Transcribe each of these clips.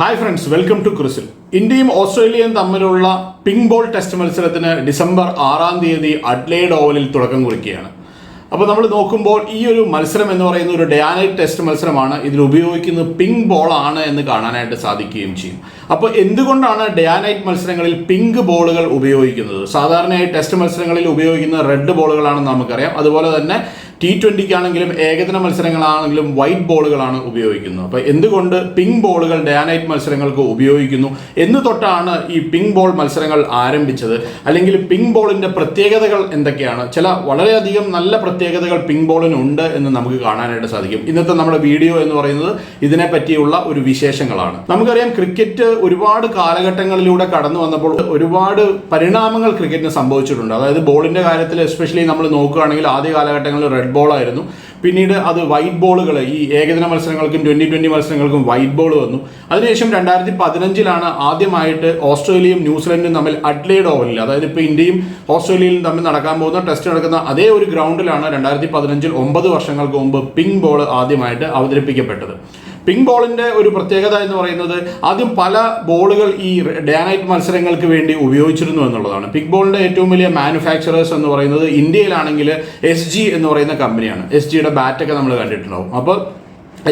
Hi friends welcome to ക്രിസിൽ ഇന്ത്യയും ഓസ്ട്രേലിയയും തമ്മിലുള്ള പിങ്ക് ബോൾ ടെസ്റ്റ് മത്സരത്തിന് ഡിസംബർ ആറാം തീയതി അഡ്ലേഡ് ഓവലിൽ തുടക്കം കുറിക്കുകയാണ്. അപ്പോൾ നമ്മൾ നോക്കുമ്പോൾ ഈ ഒരു മത്സരം എന്ന് പറയുന്ന ഒരു ഡയാനൈറ്റ് ടെസ്റ്റ് മത്സരമാണ് ഇതിൽ ഉപയോഗിക്കുന്നത് പിങ്ക് ബോൾ ആണ് എന്ന് കാണാനായിട്ട് സാധിക്കുകയും ചെയ്യും. അപ്പോൾ എന്തുകൊണ്ടാണ് ഡയാനൈറ്റ് മത്സരങ്ങളിൽ പിങ്ക് ബോളുകൾ ഉപയോഗിക്കുന്നത്? സാധാരണയായി ടെസ്റ്റ് മത്സരങ്ങളിൽ ഉപയോഗിക്കുന്ന റെഡ് ബോളുകളാണെന്ന് നമുക്കറിയാം. അതുപോലെ തന്നെ ടി ട്വന്റിക്കാണെങ്കിലും ഏകദിന മത്സരങ്ങളാണെങ്കിലും വൈറ്റ് ബോളുകളാണ് ഉപയോഗിക്കുന്നത്. അപ്പോൾ എന്തുകൊണ്ട് പിങ്ക് ബോളുകൾ ഡയാനൈറ്റ് മത്സരങ്ങൾക്ക് ഉപയോഗിക്കുന്നു? എന്ന് തൊട്ടാണ് ഈ പിങ്ക് ബോൾ മത്സരങ്ങൾ ആരംഭിച്ചത്. അല്ലെങ്കിൽ പിങ്ക് ബോളിന്റെ പ്രത്യേകതകൾ എന്തൊക്കെയാണ്? ചില വളരെയധികം നല്ല പ്രത്യേകതകൾ പിങ്ക് ബോളിനുണ്ട് എന്ന് നമുക്ക് കാണാനായിട്ട് സാധിക്കും. ഇന്നത്തെ നമ്മുടെ വീഡിയോ എന്ന് പറയുന്നത് ഇതിനെ പറ്റിയുള്ള ഒരു വിശേഷങ്ങളാണ്. നമുക്കറിയാം ക്രിക്കറ്റ് ഒരുപാട് കാലഘട്ടങ്ങളിലൂടെ കടന്നു വന്നപ്പോൾ ഒരുപാട് പരിണാമങ്ങൾ ക്രിക്കറ്റിന് സംഭവിച്ചിട്ടുണ്ട്. അതായത് ബോളിന്റെ കാര്യത്തിൽ എസ്പെഷ്യലി നമ്മൾ നോക്കുകയാണെങ്കിൽ ആദ്യ കാലഘട്ടങ്ങളിൽ റെഡ് ബോൾ ആയിരുന്നു. പിന്നീട് അത് വൈറ്റ് ബോളുകൾ ഈ ഏകദിന മത്സരങ്ങൾക്കും ട്വന്റി ട്വന്റി മത്സരങ്ങൾക്കും വൈറ്റ് ബോൾ വന്നു. അതിനുശേഷം രണ്ടായിരത്തി പതിനഞ്ചിലാണ് ആദ്യമായിട്ട് ഓസ്ട്രേലിയയും ന്യൂസിലൻഡും തമ്മിൽ അഡ്ലേഡ് ഓവലിൽ അതായത് ഇപ്പോൾ ഇന്ത്യയും ഓസ്ട്രേലിയയും തമ്മിൽ നടക്കാൻ പോകുന്ന ടെസ്റ്റ് നടക്കുന്ന അതേ ഒരു ഗ്രൗണ്ടിലാണ് രണ്ടായിരത്തി പതിനഞ്ചിൽ ഒമ്പത് വർഷങ്ങൾക്ക് മുമ്പ് പിങ്ക് ബോൾ ആദ്യമായിട്ട് അവതരിപ്പിക്കപ്പെട്ടത്. പിങ്ക് ബോളിന്റെ ഒരു പ്രത്യേകത എന്ന് പറയുന്നത് ആദ്യം പല ബോളുകൾ ഈ ഡയാനൈറ്റ് മത്സരങ്ങൾക്ക് വേണ്ടി ഉപയോഗിച്ചിരുന്നു എന്നുള്ളതാണ്. പിങ്ക് ബോളിന്റെ ഏറ്റവും വലിയ മാനുഫാക്ചറേഴ്സ് എന്ന് പറയുന്നത് ഇന്ത്യയിലാണെങ്കിൽ എസ് ജി എന്ന് പറയുന്ന കമ്പനിയാണ് എസ് ജിയുടെ ബാറ്റൊക്കെ നമ്മൾ കണ്ടിട്ടുണ്ടാവും. അപ്പോൾ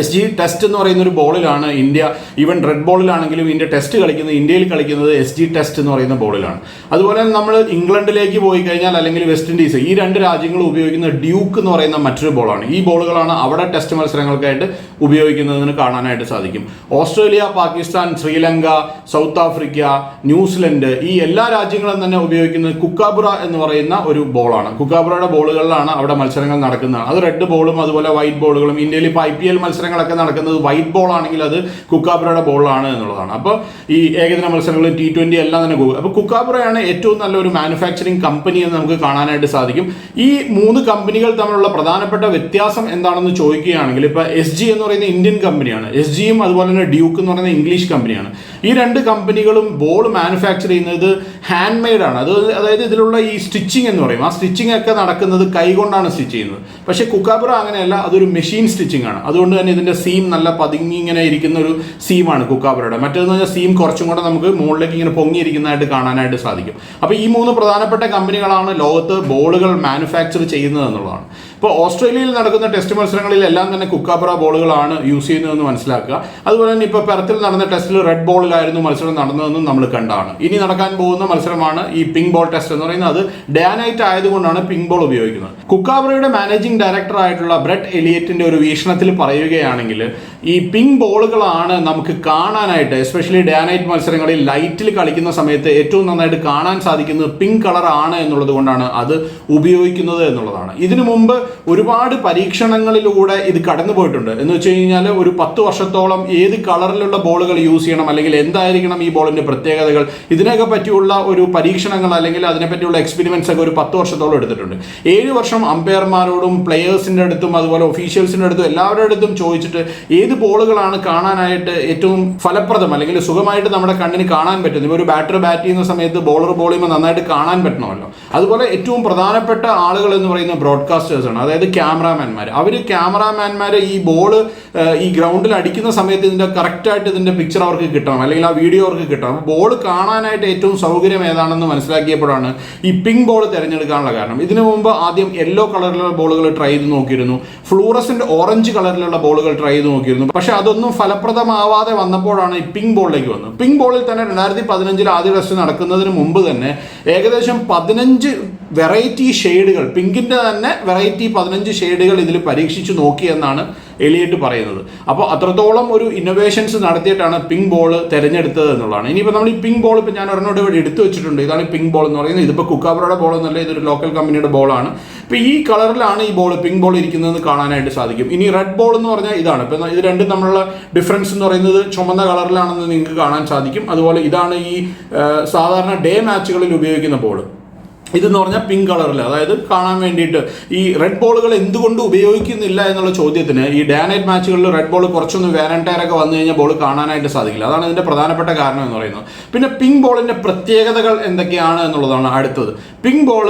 എസ് ജി ടെസ്റ്റ് എന്ന് പറയുന്ന ഒരു ബോളിലാണ് ഇന്ത്യ ഈവൻ റെഡ് ബോളിലാണെങ്കിലും ഇന്ത്യ ടെസ്റ്റ് കളിക്കുന്നത് ഇന്ത്യയിൽ കളിക്കുന്നത് എസ് ജി ടെസ്റ്റ് എന്ന് പറയുന്ന ബോളിലാണ്. അതുപോലെ നമ്മൾ ഇംഗ്ലണ്ടിലേക്ക് പോയി കഴിഞ്ഞാൽ അല്ലെങ്കിൽ വെസ്റ്റ് ഇൻഡീസ് ഈ രണ്ട് രാജ്യങ്ങൾ ഉപയോഗിക്കുന്ന ഡ്യൂക്ക് എന്ന് പറയുന്ന മറ്റൊരു ബോളാണ്. ഈ ബോളുകളാണ് അവിടെ ടെസ്റ്റ് മത്സരങ്ങൾക്കായിട്ട് ഉപയോഗിക്കുന്നതിന് കാണാനായിട്ട് സാധിക്കും. Australia Pakistan Sri Lanka South Africa New Zealand ഈ എല്ലാ രാജ്യങ്ങളും തന്നെ ഉപയോഗിക്കുന്നത് കുക്കാബുറ എന്ന് പറയുന്ന ഒരു ബോളാണ്. കുക്കാബുറയുടെ ബോളുകളിലാണ് അവിടെ മത്സരങ്ങൾ നടക്കുന്നത്. അത് റെഡ് ബോളും അതുപോലെ വൈറ്റ് ബോളുകളും ഇന്ത്യയിൽ ഇപ്പോൾ ഐ പി എൽ മത്സരങ്ങളൊക്കെ നടക്കുന്നത് വൈറ്റ് ബോൾ ആണെങ്കിൽ അത് കുക്കാബുറയുടെ ബോളാണ് എന്നുള്ളതാണ്. അപ്പോൾ ഈ ഏകദിന മത്സരങ്ങൾ ടി ട്വന്റി എല്ലാം തന്നെ പോകും. അപ്പോൾ കുക്കാബ്രയാണ് ഏറ്റവും നല്ല ഒരു മാനുഫാക്ചറിങ് കമ്പനി എന്ന് നമുക്ക് കാണാനായിട്ട് സാധിക്കും. ഈ മൂന്ന് കമ്പനികൾ തമ്മിലുള്ള പ്രധാനപ്പെട്ട വ്യത്യാസം എന്താണെന്ന് ചോദിക്കുകയാണെങ്കിൽ ഇപ്പോൾ എസ് ജി എന്ന് പറയുന്ന ഇന്ത്യൻ കമ്പനിയാണ് എസ് ജിയും അതുപോലെ തന്നെ ഡ്യൂക്ക് എന്ന് പറയുന്ന ഇംഗ്ലീഷ് കമ്പനിയാണ് ഈ രണ്ട് കമ്പനികളും ബോൾ മാനുഫാക്ചർ ചെയ്യുന്നത് ഹാൻഡ് മെയ്ഡ് ആണ്. അത് അതായത് ഇതിലുള്ള ഈ സ്റ്റിച്ചിങ് എന്ന് പറയും. ആ സ്റ്റിച്ചിങ് ഒക്കെ നടക്കുന്നത് കൈകൊണ്ടാണ് സ്റ്റിച്ച് ചെയ്യുന്നത്. പക്ഷേ കുക്കാബുറ അങ്ങനെയല്ല അതൊരു മെഷീൻ സ്റ്റിച്ചിങ് ആണ്. അതുകൊണ്ട് തന്നെ ഇതിന്റെ സീം നല്ല പതുങ്ങി ഇങ്ങനെ ഇരിക്കുന്ന ഒരു സീമാണ് കുക്കാബറയുടെ മറ്റേതെന്ന് പറഞ്ഞാൽ സീം കുറച്ചും കൂടെ നമുക്ക് മുകളിലേക്ക് ഇങ്ങനെ പൊങ്ങിയിരിക്കുന്നതായിട്ട് കാണാനായിട്ട് സാധിക്കും. അപ്പോൾ ഈ മൂന്ന് പ്രധാനപ്പെട്ട കമ്പനികളാണ് ലോകത്ത് ബോളുകൾ മാനുഫാക്ചർ ചെയ്യുന്നത് എന്നുള്ളതാണ്. ഇപ്പോൾ ഓസ്ട്രേലിയയിൽ നടക്കുന്ന ടെസ്റ്റ് മത്സരങ്ങളിൽ എല്ലാം തന്നെ കുക്കാബുറ ബോളുകളാണ് യൂസ് ചെയ്യുന്നതെന്ന് മനസ്സിലാക്കുക. അതുപോലെ തന്നെ ഇപ്പോൾ പെർത്തിൽ നടന്ന ടെസ്റ്റിൽ റെഡ് ബോളിലായിരുന്നു മത്സരം നടന്നതെന്നും നമ്മൾ കണ്ടാണ്. ഇനി നടക്കാൻ പോകുന്ന മത്സരമാണ് ഈ പിങ്ക് ബോൾ ടെസ്റ്റ് എന്ന് പറയുന്നത്. അത് ഡാനൈറ്റ് ആയതുകൊണ്ടാണ് പിങ്ക് ബോൾ ഉപയോഗിക്കുന്നത്. കുക്കാബ്രയുടെ മാനേജിംഗ് ഡയറക്ടർ ആയിട്ടുള്ള ബ്രെഡ് എലിയറ്റിന്റെ ഒരു വീക്ഷണത്തിൽ പറയുകയാണെങ്കിൽ ഈ പിങ്ക് ബോളുകളാണ് നമുക്ക് കാണാനായിട്ട് എസ്പെഷ്യലി ഡാനൈറ്റ് മത്സരങ്ങളിൽ ലൈറ്റിൽ കളിക്കുന്ന സമയത്ത് ഏറ്റവും നന്നായിട്ട് കാണാൻ സാധിക്കുന്നത് പിങ്ക് കളർ ആണ് എന്നുള്ളത് കൊണ്ടാണ് അത് ഉപയോഗിക്കുന്നത് എന്നുള്ളതാണ്. ഇതിനു മുമ്പ് ഒരുപാട് പരീക്ഷണങ്ങളിലൂടെ ഇത് കടന്നു പോയിട്ടുണ്ട്. എന്ന് വെച്ച് കഴിഞ്ഞാൽ ഒരു പത്ത് വർഷത്തോളം ഏത് കളറിലുള്ള ബോളുകൾ യൂസ് ചെയ്യണം അല്ലെങ്കിൽ എന്തായിരിക്കണം ഈ ബോളിന്റെ പ്രത്യേകതകൾ ഇതിനൊക്കെ പറ്റിയുള്ള ഒരു പരീക്ഷണങ്ങൾ അല്ലെങ്കിൽ അതിനെപ്പറ്റിയുള്ള എക്സ്പെരിമെൻസ് ഒക്കെ ഒരു പത്ത് വർഷത്തോളം എടുത്തിട്ടുണ്ട്. ഏഴ് വർഷം അമ്പയർമാരോടും പ്ലെയേഴ്സിന്റെ അടുത്തും അതുപോലെ ഒഫീഷ്യൽസിന്റെ അടുത്തും എല്ലാവരുടെ അടുത്തും ചോദിച്ചിട്ട് ഏത് ബോളുകളാണ് കാണാനായിട്ട് ഏറ്റവും ഫലപ്രദം അല്ലെങ്കിൽ സുഖമായിട്ട് നമ്മുടെ കണ്ണിന് കാണാൻ പറ്റുന്നത്? ഇപ്പോൾ ഒരു ബാറ്റർ ബാറ്റ് ചെയ്യുന്ന സമയത്ത് ബോളർ ബോൾ ചെയ്യുമ്പോൾ നന്നായിട്ട് കാണാൻ പറ്റണമല്ലോ. അതുപോലെ ഏറ്റവും പ്രധാനപ്പെട്ട ആളുകൾ എന്ന് പറയുന്ന ബ്രോഡ്കാസ്റ്റേഴ്സ് ആണ് അതായത് ക്യാമറാമാൻമാർ അവർ ക്യാമറാമാൻമാർ ഈ ബോൾ ഈ ഗ്രൗണ്ടിൽ അടിക്കുന്ന സമയത്ത് ഇതിന്റെ കറക്റ്റായിട്ട് ഇതിന്റെ പിക്ചർ അവർക്ക് കിട്ടണം. അല്ലെങ്കിൽ ആ വീഡിയോ അവർക്ക് കിട്ടണം. ബോൾ കാണാനായിട്ട് ഏറ്റവും സൗകര്യം ഏതാണെന്ന് മനസ്സിലാക്കിയപ്പോഴാണ് ഈ പിങ്ക് ബോൾ തിരഞ്ഞെടുക്കാനുള്ള കാരണം. ഇതിനു മുമ്പ് ആദ്യം യെല്ലോ കളറിലുള്ള ബോളുകൾ ട്രൈ ചെയ്ത് നോക്കിയിരുന്നു. ഫ്ലൂറസിന്റെ ഓറഞ്ച് കളറിലുള്ള ബോളുകൾ ട്രൈ ചെയ്ത് നോക്കിയിരുന്നു. പക്ഷേ അതൊന്നും ഫലപ്രദമാവാതെ വന്നപ്പോഴാണ് ഈ പിങ്ക് ബോളിലേക്ക് വന്നത്. പിങ്ക് ബോളിൽ തന്നെ രണ്ടായിരത്തി പതിനഞ്ചിൽ ആദ്യ ടെസ്റ്റ് നടക്കുന്നതിന് മുമ്പ് തന്നെ ഏകദേശം പതിനഞ്ച് വെറൈറ്റി ഷെയ്ഡുകൾ പിങ്കിന്റെ തന്നെ വെറൈറ്റി പതിനഞ്ച് ഷെയ്ഡുകൾ ഇതിൽ പരീക്ഷിച്ച് നോക്കിയെന്നാണ് എലിയറ്റ് പറയുന്നത്. അപ്പോൾ അത്രത്തോളം ഒരു ഇന്നോവേഷൻസ് നടത്തിയിട്ടാണ് പിങ്ക് ബോൾ തിരഞ്ഞെടുത്തത് എന്നുള്ളതാണ്. ഇനിയിപ്പോൾ നമ്മൾ ഈ പിങ്ക് ബോൾ ഇപ്പോൾ ഞാൻ ഒരെണ്ണോട് ഇവിടെ എടുത്തു വെച്ചിട്ടുണ്ട്. ഇതാണ് പിങ്ക് ബോൾ എന്ന് പറയുന്നത്. ഇതിപ്പോൾ കുക്കാബ്രയുടെ ബോൾ എന്നല്ല ഇതൊരു ലോക്കൽ കമ്പനിയുടെ ബോളാണ് ഇപ്പോൾ ഈ കളറിലാണ് ഈ ബോൾ പിങ്ക് ബോൾ ഇരിക്കുന്നതെന്ന് കാണാനായിട്ട് സാധിക്കും. ഇനി റെഡ് ബോൾ എന്ന് പറഞ്ഞാൽ ഇതാണ്. ഇപ്പം ഇത് രണ്ടും തമ്മിലുള്ള ഡിഫറൻസ് എന്ന് പറയുന്നത് ചുമന്ന കളറിലാണെന്ന് നിങ്ങൾക്ക് കാണാൻ സാധിക്കും. അതുപോലെ ഇതാണ് ഈ സാധാരണ ഡേ മാച്ചുകളിൽ ഉപയോഗിക്കുന്ന ബോൾ ഇതെന്ന് പറഞ്ഞാൽ പിങ്ക് കളറിൽ അതായത് കാണാൻ വേണ്ടിയിട്ട് ഈ റെഡ് ബോളുകൾ എന്തുകൊണ്ട് ഉപയോഗിക്കുന്നില്ല എന്നുള്ള ചോദ്യത്തിന് ഈ ഡാനൈറ്റ് മാച്ചുകളിൽ റെഡ് ബോൾ കുറച്ചൊന്ന് വേനന്റയറൊക്കെ വന്നു കഴിഞ്ഞാൽ ബോൾ കാണാനായിട്ട് സാധിക്കില്ല. അതാണ് ഇതിന്റെ പ്രധാനപ്പെട്ട കാരണം എന്ന് പറയുന്നത്. പിന്നെ പിങ്ക് ബോളിന്റെ പ്രത്യേകതകൾ എന്തൊക്കെയാണ് എന്നുള്ളതാണ് അടുത്തത്. പിങ്ക് ബോൾ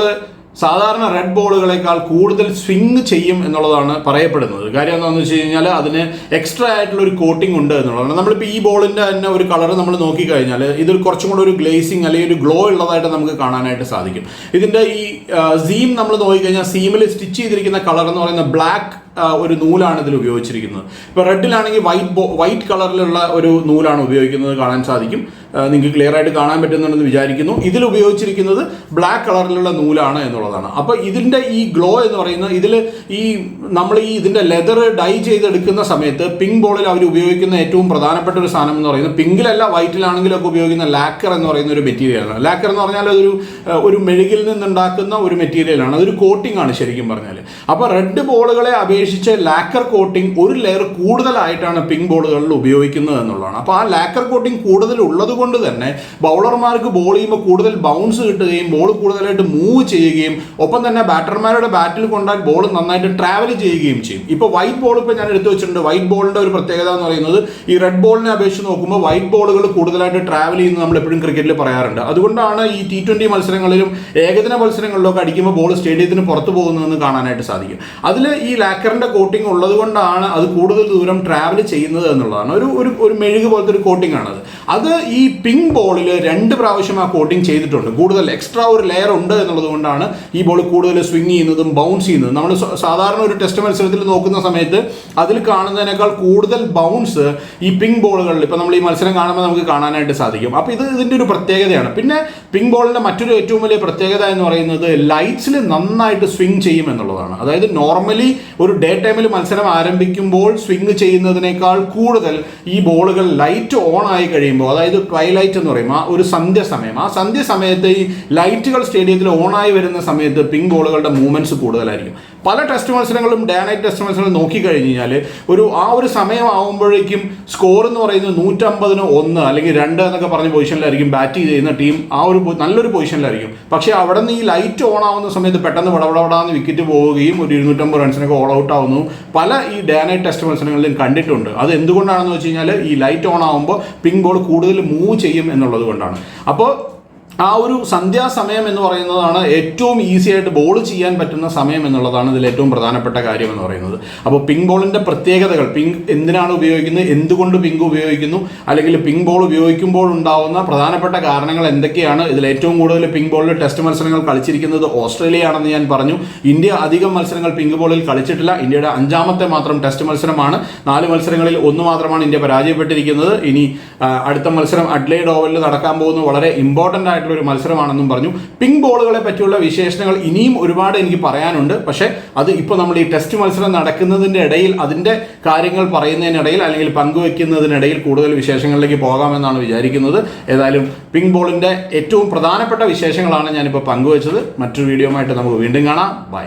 സാധാരണ റെഡ് ബോളുകളെക്കാൾ കൂടുതൽ സ്വിങ് ചെയ്യും എന്നുള്ളതാണ് പറയപ്പെടുന്നത്. കാര്യം എന്താണെന്ന് വെച്ച് കഴിഞ്ഞാൽ അതിന് എക്സ്ട്രാ ആയിട്ടുള്ള ഒരു കോട്ടിംഗ് ഉണ്ട് എന്നുള്ളതാണ്. നമ്മളിപ്പോൾ ഈ ബോളിന്റെ തന്നെ ഒരു കളർ നമ്മൾ നോക്കിക്കഴിഞ്ഞാൽ ഇതിൽ കുറച്ചും കൂടെ ഒരു ഗ്ലേസിങ് അല്ലെങ്കിൽ ഒരു ഗ്ലോ ഉള്ളതായിട്ട് നമുക്ക് കാണാനായിട്ട് സാധിക്കും. ഇതിന്റെ ഈ സീം നമ്മൾ നോക്കിക്കഴിഞ്ഞാൽ സീമിൽ സ്റ്റിച്ച് ചെയ്തിരിക്കുന്ന കളർ എന്ന് പറയുന്ന ബ്ലാക്ക് ഒരു നൂലാണ് ഇതിൽ ഉപയോഗിച്ചിരിക്കുന്നത്. ഇപ്പോൾ റെഡിലാണെങ്കിൽ വൈറ്റ് ബോ വൈറ്റ് കളറിലുള്ള ഒരു നൂലാണ് ഉപയോഗിക്കുന്നത് കാണാൻ സാധിക്കും. നിങ്ങൾക്ക് ക്ലിയർ ആയിട്ട് കാണാൻ പറ്റുന്നുണ്ടെന്ന് വിചാരിക്കുന്നു. ഇതിൽ ഉപയോഗിച്ചിരിക്കുന്നത് ബ്ലാക്ക് കളറിലുള്ള നൂലാണ് എന്നുള്ളതാണ്. അപ്പോൾ ഇതിന്റെ ഈ ഗ്ലോ എന്ന് പറയുന്നത് ഇതിൽ ഈ നമ്മൾ ഈ ഇതിന്റെ ലെതർ ഡൈ ചെയ്തെടുക്കുന്ന സമയത്ത് പിങ്ക് ബോളിൽ അവർ ഉപയോഗിക്കുന്ന ഏറ്റവും പ്രധാനപ്പെട്ട ഒരു സാധനം എന്ന് പറയുന്നത് പിങ്കിലല്ല വൈറ്റിലാണെങ്കിലും ഒക്കെ ഉപയോഗിക്കുന്ന ലാക്കർ എന്ന് പറയുന്ന ഒരു മെറ്റീരിയലാണ് ലാക്കർ എന്ന് പറഞ്ഞാൽ അതൊരു ഒരു മെഴുകിൽ നിന്നുണ്ടാക്കുന്ന ഒരു മെറ്റീരിയലാണ് അതൊരു കോട്ടിംഗ് ആണ് ശരിക്കും പറഞ്ഞാൽ അപ്പോൾ റെഡ് ബോളുകളെ അപേക്ഷിച്ച് ലാക്കർ കോട്ടിംഗ് ഒരു ലെയർ കൂടുതലായിട്ടാണ് പിങ്ക് ബോളുകളിൽ ഉപയോഗിക്കുന്നത് എന്നുള്ളതാണ്. അപ്പോൾ ആ ലാക്കർ കോട്ടിംഗ് കൂടുതൽ ഉള്ളത് കൊണ്ട് തന്നെ ബൗളർമാർക്ക് ബോൾ ചെയ്യുമ്പോൾ കൂടുതൽ ബൗൺസ് കിട്ടുകയും ബോൾ കൂടുതലായിട്ട് മൂവ് ചെയ്യുകയും ഒപ്പം തന്നെ ബാറ്റർമാരുടെ ബാറ്റിൽ കൊണ്ടാൽ ബോൾ നന്നായിട്ട് ട്രാവൽ ചെയ്യുകയും ചെയ്യും. ഇപ്പോൾ വൈറ്റ് ബോൾ ഇപ്പോൾ ഞാൻ എടുത്തു വെച്ചിട്ടുണ്ട്. വൈറ്റ് ബോളിന്റെ ഒരു പ്രത്യേകത എന്ന് പറയുന്നത് ഈ റെഡ് ബോളിനെ അപേക്ഷിച്ച് നോക്കുമ്പോൾ വൈറ്റ് ബോളുകൾ കൂടുതലായിട്ട് ട്രാവൽ ചെയ്യുന്നത് നമ്മൾ എപ്പോഴും ക്രിക്കറ്റിൽ പറയാറുണ്ട്. അതുകൊണ്ടാണ് ഈ ടി ട്വന്റി മത്സരങ്ങളിലും ഏകദിന മത്സരങ്ങളിലൊക്കെ അടിക്കുമ്പോൾ ബോൾ സ്റ്റേഡിയത്തിന് പുറത്ത് പോകുന്നതെന്ന് കാണാനായിട്ട് സാധിക്കും. അതിൽ ഈ ലാക്കറിന്റെ കോട്ടിംഗ് ഉള്ളത് കൊണ്ടാണ് അത് കൂടുതൽ ദൂരം ട്രാവൽ ചെയ്യുന്നത് എന്നുള്ളതാണ്. ഒരു ഒരു ഒരു മെഴുക് പോലത്തെ ഒരു കോട്ടിംഗ് ആണത്. അത് ഈ പിങ്ക് ബോളിൽ രണ്ട് പ്രാവശ്യം ആ കോട്ടിംഗ് ചെയ്തിട്ടുണ്ട്. കൂടുതൽ എക്സ്ട്രാ ഒരു ലെയർ ഉണ്ട് എന്നുള്ളത് കൊണ്ടാണ് ഈ ബോൾ കൂടുതൽ സ്വിങ് ചെയ്യുന്നതും ബൗൺസ് ചെയ്യുന്നതും. നമ്മൾ സാധാരണ ഒരു ടെസ്റ്റ് മത്സരത്തിൽ നോക്കുന്ന സമയത്ത് അതിൽ കാണുന്നതിനേക്കാൾ കൂടുതൽ ബൗൺസ് ഈ പിങ്ക് ബോളുകളിൽ ഇപ്പോൾ നമ്മൾ ഈ മത്സരം കാണുമ്പോൾ നമുക്ക് കാണാനായിട്ട് സാധിക്കും. അപ്പോൾ ഇത് ഇതിന്റെ ഒരു പ്രത്യേകതയാണ്. പിന്നെ പിങ്ക് ബോളിന്റെ മറ്റൊരു ഏറ്റവും വലിയ പ്രത്യേകത എന്ന് പറയുന്നത് ലൈറ്റ്സിൽ നന്നായിട്ട് സ്വിങ് ചെയ്യും എന്നുള്ളതാണ്. അതായത് നോർമലി ഒരു ഡേ ടൈമിൽ മത്സരം ആരംഭിക്കുമ്പോൾ സ്വിങ് ചെയ്യുന്നതിനേക്കാൾ കൂടുതൽ ഈ ബോളുകൾ ലൈറ്റ് ഓൺ ആയി കഴിയുമ്പോൾ അതായത് ട്വൈലൈറ്റ് എന്ന് പറയും ആ ഒരു സന്ധ്യ സമയം. ആ സന്ധ്യ സമയത്ത് ഈ ലൈറ്റുകൾ സ്റ്റേഡിയത്തിൽ ഓൺ ആയി വരുന്ന സമയത്ത് പിങ്ക് ബോളുകളുടെ മൂവ്മെന്റ്സ് കൂടുതലായിരിക്കും. പല ടെസ്റ്റ് മത്സരങ്ങളും ഡേ നൈറ്റ് ടെസ്റ്റ് മത്സരങ്ങളും നോക്കിക്കഴിഞ്ഞ് കഴിഞ്ഞാൽ ഒരു ആ ഒരു സമയമാകുമ്പോഴേക്കും സ്കോർ എന്ന് പറയുന്നത് നൂറ്റമ്പതിന് ഒന്ന് അല്ലെങ്കിൽ രണ്ട് എന്നൊക്കെ പറഞ്ഞ പൊസിഷനിലായിരിക്കും ബാറ്റ് ചെയ്യുന്ന ടീം ആ ഒരു നല്ലൊരു പൊസിഷനിലായിരിക്കും. പക്ഷേ അവിടെ നിന്ന് ഈ ലൈറ്റ് ഓൺ ആവുന്ന സമയത്ത് പെട്ടെന്ന് വടവടവടാന്ന് വിക്കറ്റ് പോവുകയും ഒരു ഇരുന്നൂറ്റമ്പത് റൺസിനൊക്കെ ഓൾ ഔട്ട് ആവുന്നു. പല ഈ ഡേ നൈറ്റ് ടെസ്റ്റ് മത്സരങ്ങളിലും കണ്ടിട്ടുണ്ട്. അത് എന്തുകൊണ്ടാണെന്ന് വെച്ച് കഴിഞ്ഞാൽ ഈ ലൈറ്റ് ഓൺ ആവുമ്പോൾ പിങ്ക് ബോൾ കൂടുതൽ മൂവ് ചെയ്യും എന്നുള്ളത് കൊണ്ടാണ്. അപ്പോൾ ആ ഒരു സന്ധ്യാസമയം എന്ന് പറയുന്നതാണ് ഏറ്റവും ഈസി ആയിട്ട് ബോൾ ചെയ്യാൻ പറ്റുന്ന സമയം എന്നുള്ളതാണ് ഇതിൽ ഏറ്റവും പ്രധാനപ്പെട്ട കാര്യം എന്ന് പറയുന്നത്. അപ്പോൾ പിങ്ക് ബോളിന്റെ പ്രത്യേകതകൾ പിങ്ക് എന്തിനാണ് ഉപയോഗിക്കുന്നത് എന്തുകൊണ്ട് പിങ്ക് ഉപയോഗിക്കുന്നു അല്ലെങ്കിൽ പിങ്ക് ബോൾ ഉപയോഗിക്കുമ്പോൾ ഉണ്ടാവുന്ന പ്രധാനപ്പെട്ട കാരണങ്ങൾ എന്തൊക്കെയാണ് ഇതിൽ ഏറ്റവും കൂടുതൽ പിങ്ക് ബോളിൽ ടെസ്റ്റ് മത്സരങ്ങൾ കളിച്ചിരിക്കുന്നത് ഓസ്ട്രേലിയ ആണെന്ന് ഞാൻ പറഞ്ഞു. ഇന്ത്യ അധികം മത്സരങ്ങൾ പിങ്ക് ബോളിൽ കളിച്ചിട്ടില്ല. ഇന്ത്യയുടെ അഞ്ചാമത്തെ മാത്രം ടെസ്റ്റ് മത്സരമാണ്. നാല് മത്സരങ്ങളിൽ ഒന്ന് മാത്രമാണ് ഇന്ത്യ പരാജയപ്പെട്ടിരിക്കുന്നത്. ഇനി അടുത്ത മത്സരം അഡ്ലൈഡ് ഓവലിൽ നടക്കാൻ പോകുന്ന വളരെ ഇമ്പോർട്ടന്റ് ആയിട്ടുള്ള ഒരു മത്സരമാണെന്നും പറഞ്ഞു. പിങ്ക് ബോളുകളെ പറ്റിയുള്ള വിശേഷണങ്ങൾ ഇനിയും ഒരുപാട് എനിക്ക് പറയാനുണ്ട്. പക്ഷേ അത് ഇപ്പോൾ നമ്മൾ ഈ ടെസ്റ്റ് മത്സരം നടക്കുന്നതിന്റെ ഇടയിൽ അതിന്റെ കാര്യങ്ങൾ പറയുന്നതിനിടയിൽ അല്ലെങ്കിൽ പങ്കുവെക്കുന്നതിനിടയിൽ കൂടുതൽ വിശേഷങ്ങളിലേക്ക് പോകാമെന്നാണ് വിചാരിക്കുന്നത്. ഏതായാലും പിങ്ക് ബോളിന്റെ ഏറ്റവും പ്രധാനപ്പെട്ട വിശേഷങ്ങളാണ് ഞാനിപ്പോൾ പങ്കുവച്ചത്. മറ്റൊരു വീഡിയോ ആയിട്ട് നമുക്ക് വീണ്ടും കാണാം. ബൈ